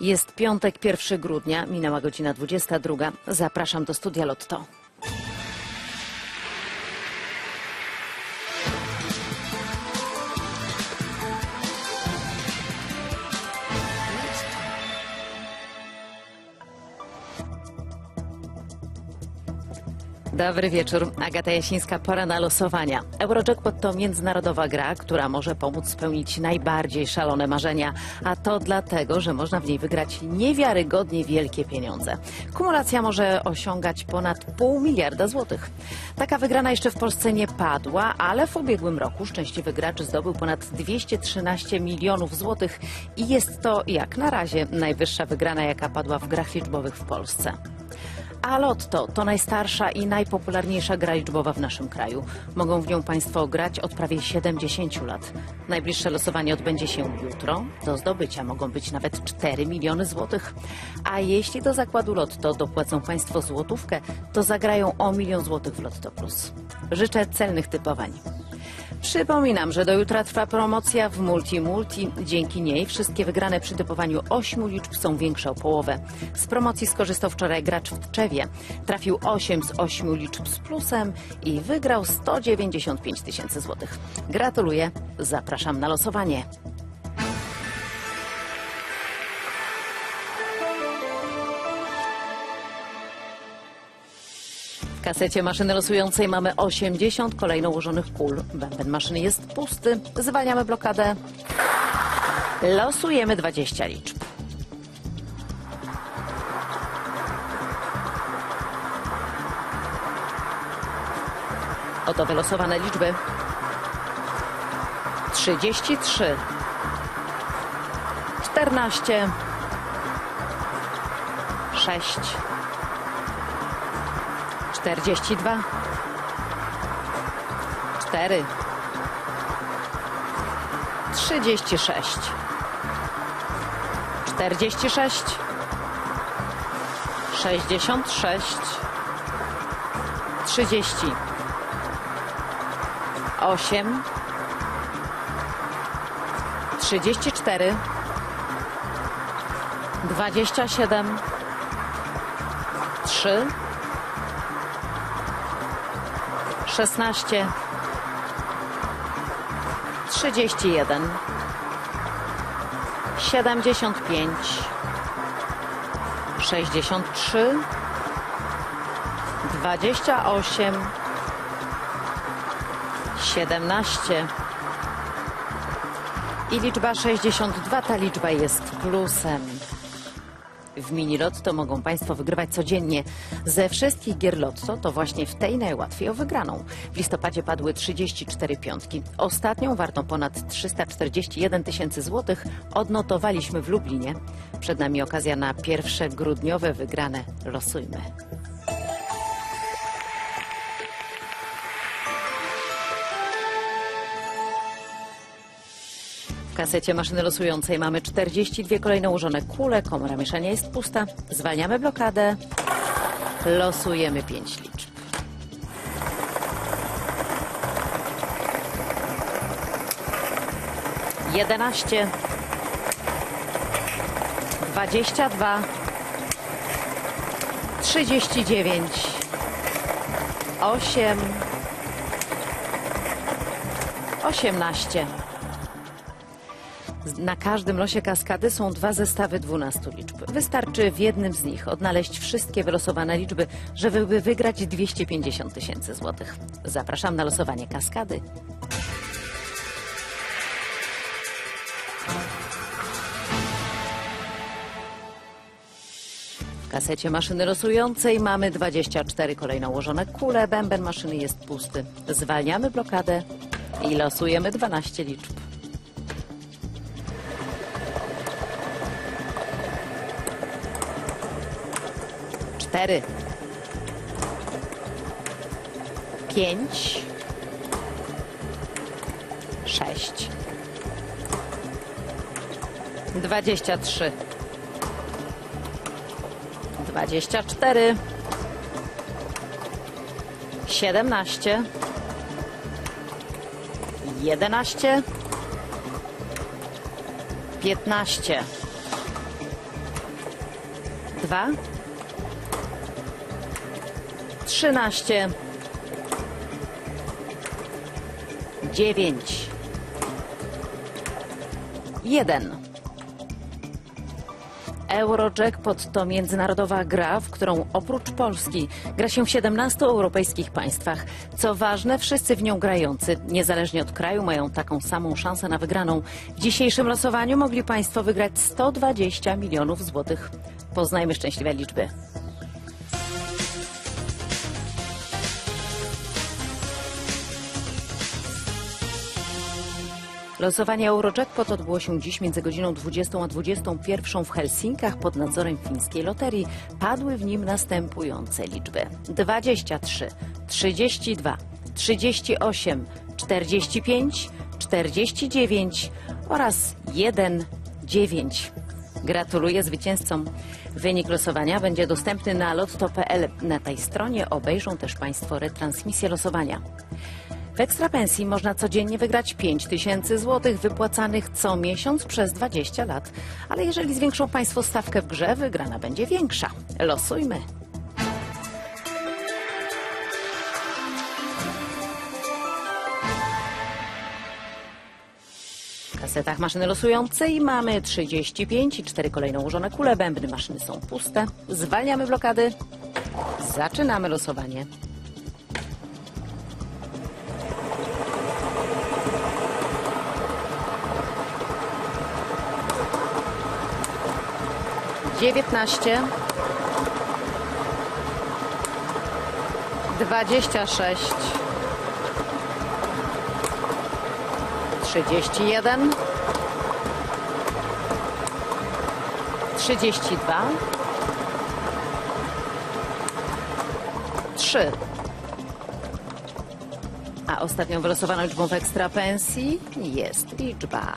Jest piątek, 1 grudnia, minęła godzina 22. Zapraszam do studia Lotto. Dobry wieczór. Agata Jasińska, pora na losowania. Eurojackpot to międzynarodowa gra, która może pomóc spełnić najbardziej szalone marzenia, a to dlatego, że można w niej wygrać niewiarygodnie wielkie pieniądze. Kumulacja może osiągać ponad pół miliarda złotych. Taka wygrana jeszcze w Polsce nie padła, ale w ubiegłym roku szczęśliwy gracz zdobył ponad 213 milionów złotych i jest to jak na razie najwyższa wygrana, jaka padła w grach liczbowych w Polsce. A Lotto to najstarsza i najpopularniejsza gra liczbowa w naszym kraju. Mogą w nią Państwo grać od prawie 70 lat. Najbliższe losowanie odbędzie się jutro. Do zdobycia mogą być nawet 4 miliony złotych. A jeśli do zakładu Lotto dopłacą Państwo złotówkę, to zagrają o milion złotych w Lotto Plus. Życzę celnych typowań. Przypominam, że do jutra trwa promocja w Multi Multi. Dzięki niej wszystkie wygrane przy typowaniu 8 liczb są większe o połowę. Z promocji skorzystał wczoraj gracz w Tczewie. Trafił 8 z 8 liczb z plusem i wygrał 195 tysięcy złotych. Gratuluję. Zapraszam na losowanie. W kasecie maszyny losującej mamy 80 kolejno ułożonych kul. Bęben maszyny jest pusty. Zwalniamy blokadę. Losujemy 20 liczb. Oto wylosowane liczby. 33 14 6 42 4 36 46 66 30 8 34 27 3 16. 31 75 63 28 17 i liczba 62 ta liczba jest plusem. W mini Lotto mogą Państwo wygrywać codziennie. Ze wszystkich gier Lotto to właśnie w tej najłatwiej o wygraną. W listopadzie padły 34 piątki. Ostatnią, wartą ponad 341 tysięcy złotych, odnotowaliśmy w Lublinie. Przed nami okazja na pierwsze grudniowe wygrane. Losujmy. Kasecie maszyny losującej mamy 42 kolejno ułożone kule, komora mieszania jest pusta. Zwalniamy blokadę. Losujemy 5 liczb. Jedenaście, dwadzieścia dwa, trzydzieści dziewięć, osiem, osiemnaście. Na każdym losie kaskady są dwa zestawy 12 liczb. Wystarczy w jednym z nich odnaleźć wszystkie wylosowane liczby, żeby wygrać 250 tysięcy złotych. Zapraszam na losowanie kaskady. W kasecie maszyny losującej mamy 24 kolejno ułożone kule. Bęben maszyny jest pusty. Zwalniamy blokadę i losujemy 12 liczb. Cztery, pięć, sześć, dwadzieścia trzy, dwadzieścia cztery, siedemnaście, jedenaście, piętnaście, dwa, trzynaście, dziewięć, jeden. Eurojackpot to międzynarodowa gra, w którą oprócz Polski gra się w 17 europejskich państwach. Co ważne, wszyscy w nią grający, niezależnie od kraju, mają taką samą szansę na wygraną. W dzisiejszym losowaniu mogli Państwo wygrać 120 milionów złotych. Poznajmy szczęśliwe liczby. Losowanie Eurojackpot odbyło się dziś między godziną 20 a 21 w Helsinkach pod nadzorem fińskiej loterii. Padły w nim następujące liczby: 23, 32, 38, 45, 49 oraz 1, 9. Gratuluję zwycięzcom. Wynik losowania będzie dostępny na lotto.pl. Na tej stronie obejrzą też Państwo retransmisję losowania. W ekstrapensji można codziennie wygrać 5 tysięcy złotych wypłacanych co miesiąc przez 20 lat. Ale jeżeli zwiększą Państwo stawkę w grze, wygrana będzie większa. Losujmy. Kasetach maszyny losującej mamy 35 i 4 kolejno ułożone kule. Bębny maszyny są puste. Zwalniamy blokady. Zaczynamy losowanie. Dziewiętnaście, dwadzieścia sześć, trzydzieści jeden, trzydzieści dwa, trzy. A ostatnią wylosowaną liczbą w ekstrapensji jest liczba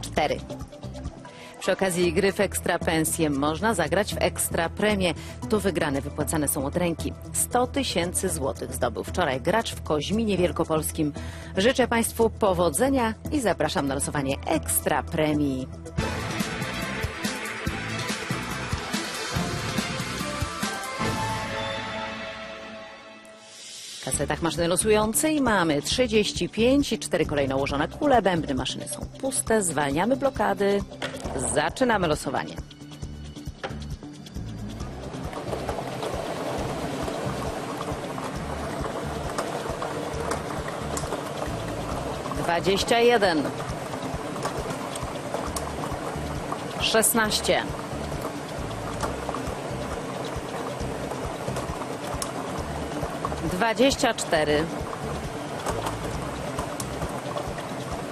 cztery. Przy okazji gry w Ekstra Pensję można zagrać w Ekstra Premię. Tu wygrane wypłacane są od ręki. 100 tysięcy złotych zdobył wczoraj gracz w Koźminie Wielkopolskim. Życzę Państwu powodzenia i zapraszam na losowanie Ekstra Premii. Kasetach maszyny losującej mamy 35 i 4 kolejno ułożone kule. Bębny maszyny są puste. Zwalniamy blokady. Zaczynamy losowanie. Dwadzieścia jeden. Szesnaście. Dwadzieścia cztery.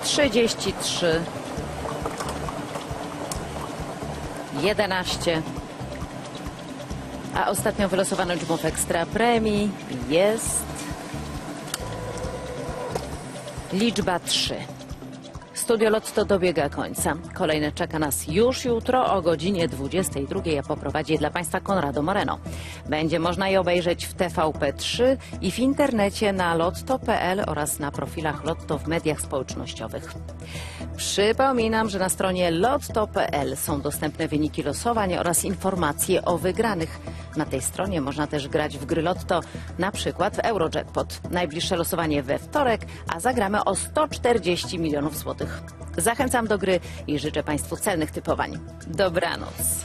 Trzydzieści trzy. 11. A ostatnią wylosowaną liczbą w ekstra premii jest liczba 3. Studio Lotto dobiega końca. Kolejne czeka nas już jutro o godzinie 22, a poprowadzi dla Państwa Konrado Moreno. Będzie można je obejrzeć w TVP3 i w internecie na lotto.pl oraz na profilach Lotto w mediach społecznościowych. Przypominam, że na stronie lotto.pl są dostępne wyniki losowań oraz informacje o wygranych. Na tej stronie można też grać w gry Lotto, na przykład w Eurojackpot. Najbliższe losowanie we wtorek, a zagramy o 140 milionów złotych. Zachęcam do gry i życzę Państwu celnych typowań. Dobranoc.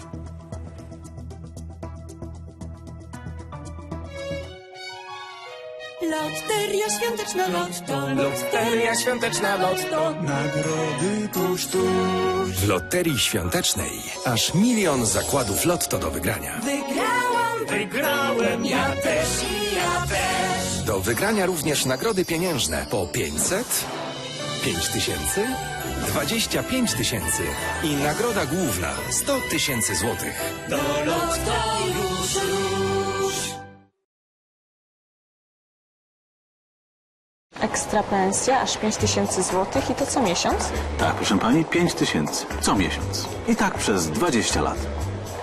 Loteria świąteczna Lotto, Loteria świąteczna Lotto. nagrody tuż, tuż. W Loterii Świątecznej aż milion zakładów Lotto do wygrania. Wygrałam, wygrałem, ja też i ja też. Do wygrania również nagrody pieniężne po 500, 5 tysięcy, 25 tysięcy i nagroda główna 100 tysięcy złotych. Do Lotto już, już. Ekstra pensja, aż 5 tysięcy złotych i to co miesiąc? Tak, proszę pani, 5 tysięcy co miesiąc. I tak przez 20 lat.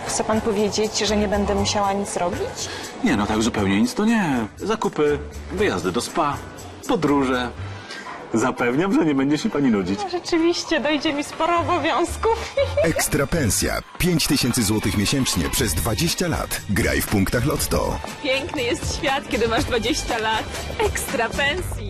Chce pan powiedzieć, że nie będę musiała nic robić? Nie, no tak zupełnie nic to nie. Zakupy, wyjazdy do spa, podróże. Zapewniam, że nie będzie się pani nudzić. Rzeczywiście, dojdzie mi sporo obowiązków. Ekstra pensja 5000 zł miesięcznie przez 20 lat. Graj w punktach Lotto. Piękny jest świat, kiedy masz 20 lat. Ekstra pensji.